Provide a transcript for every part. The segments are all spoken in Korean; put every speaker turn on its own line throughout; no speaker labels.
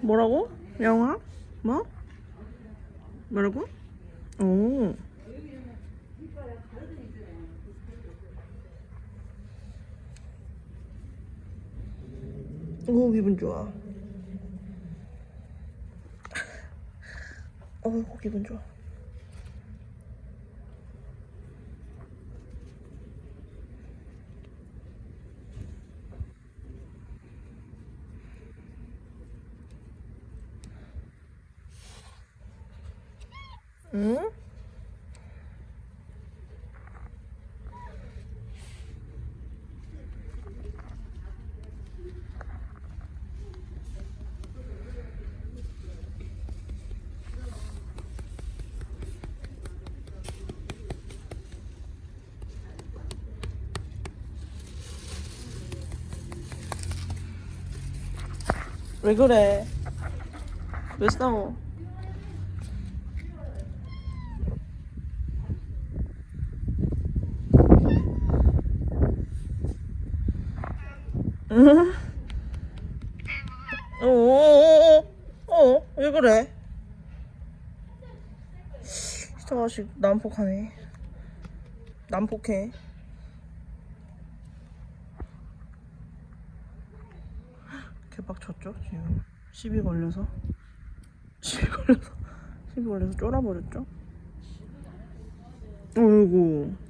뭐라고? 영화? 뭐? 뭐라고? 오. 오 기분 좋아. 어우 기분 좋아. 응? 왜 그래? 왜 싸워? 응? 어어어어 어? 왜 그래? 이 자식 난폭하네 난폭해 개빡쳤죠 지금 시비 걸려서 시비 걸려서 시비 걸려서 쫄아버렸죠 어이구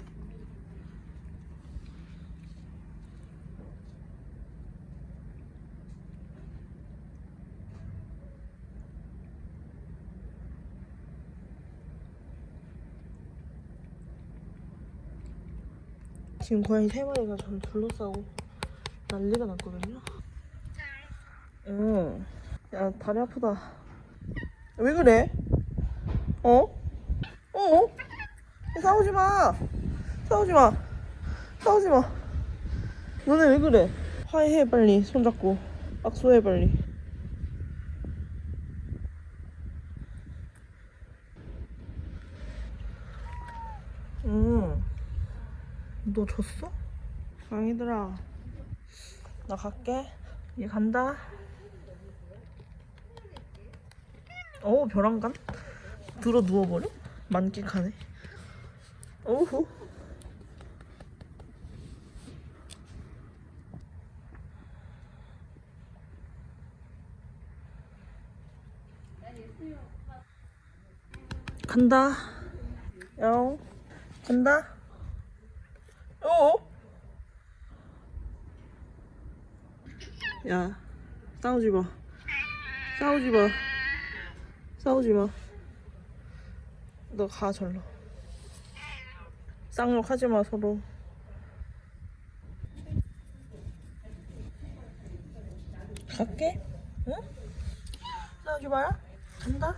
지금 고양이 세 마리가 저를 둘러싸고 난리가 났거든요. 응. 야 다리 아프다. 왜 그래? 어? 어? 싸우지 마. 싸우지 마. 싸우지 마. 너네 왜 그래? 화해해 빨리 손잡고 악수해 빨리. 응. 너 졌어? 강이들아 나 갈게. 얘 간다. 어우 벼랑간? 들어 누워버려? 만끽하네. 어후. 간다. 영 간다 어? 야, 싸우지 마. 싸우지 마. 싸우지 마. 너 가, 절로. 쌍욕 하지 마, 서로. 갈게. 응? 싸우지 마라. 간다.